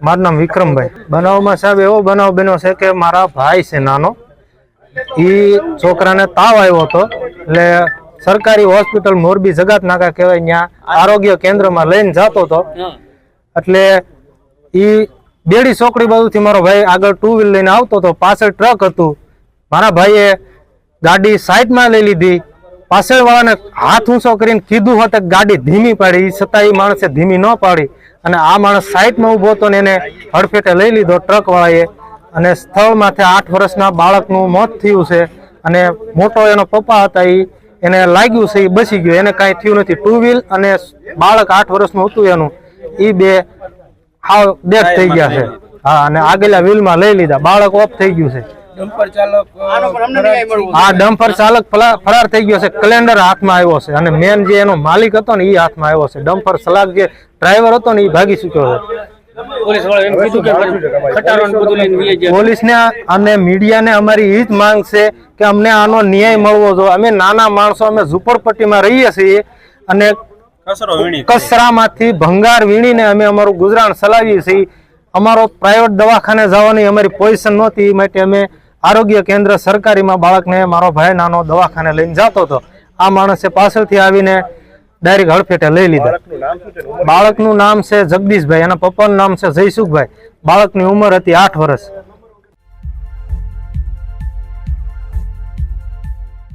મારું નામ વિક્રમભાઈ. બનાવમાં સાહેબ એવો બનાવ બન્યો છે કે મારા ભાઈ છે નાનો એ છોકરાને તાવ આવ્યો હતો એટલે સરકારી હોસ્પિટલ મોરબી જગાત નાકા કહેવાય ત્યાં આરોગ્ય કેન્દ્રમાં લઈને જતો હતો. એટલે ઈ બેડી ચોકડી બાજુથી મારો ભાઈ આગળ ટુ વ્હીલ લઈને આવતો હતો પાછળ ટ્રક હતું. મારા ભાઈએ ગાડી સાઈડમાં લઈ લીધી. પાછળ વાળાને હાથ ઊંચો કરીને કીધું હોત ગાડી ધીમી પાડી એ છતાં એ માણસે ધીમી ન પાડી. અને આ માણસ સાઈડમાં ઊભો હતો ને એને હડફેટે લઈ લીધો ટ્રક વાળાએ અને સ્થળમાંથી આઠ વર્ષના બાળકનું મોત થયું છે. અને મોટો એનો પપ્પા હતા એ એને લાગ્યું છે એ બચી ગયો. એને કાંઈ થયું નથી. ટુ વ્હીલ અને બાળક આઠ વર્ષનું હતું એનું. એ બે હાવ ડેથ થઈ ગયા છે. હા, અને આગેલા વ્હીલમાં લઈ લીધા. બાળક ઓફ થઈ ગયું છે. ડમ્પર ચાલક આ ડમ્પર ચાલક ફરાર થઈ ગયો છે. કેલેન્ડર હાથમાં આવ્યો છે. અને મેન જે એનો માલિક હતો ને એ હાથમાં આવ્યો છે. ડમ્પર સલાક જે ડ્રાઈવર હતો ને એ ભાગી ચૂક્યો છે. પોલીસવાળા એમ કીધું ને બધું લઈને વહી ગયા પોલીસને અને મીડિયાને અમારી એ જ માંગ છે કે અમને આનો ન્યાય મળવો જોઈએ. અમે નાના માણસો અમે ઝુંપડપટ્ટીમાં રહીએ છીએ અને કસરામાંથી ભંગાર વીણીને અમે અમારું ગુજરાન ચલાવીએ છીએ. અમારો પ્રાઇવેટ દવાખાને જવાની અમારી પોઝિશન નહોતી. એ માટે અમે આરોગ્ય કેન્દ્ર સરકારીમાં બાળકને મારો ભાઈ નાનો દવાખાને લઈને જતો હતો. આ માણસે પાછળથી આવીને ડાયરેક્ટ હડફેટે લઈ લીધા. બાળકનું નામ છે જગદીશભાઈ એના પપ્પાનું નામ છે જયસુખભાઈ. બાળકની ઉંમર હતી આઠ વર્ષ.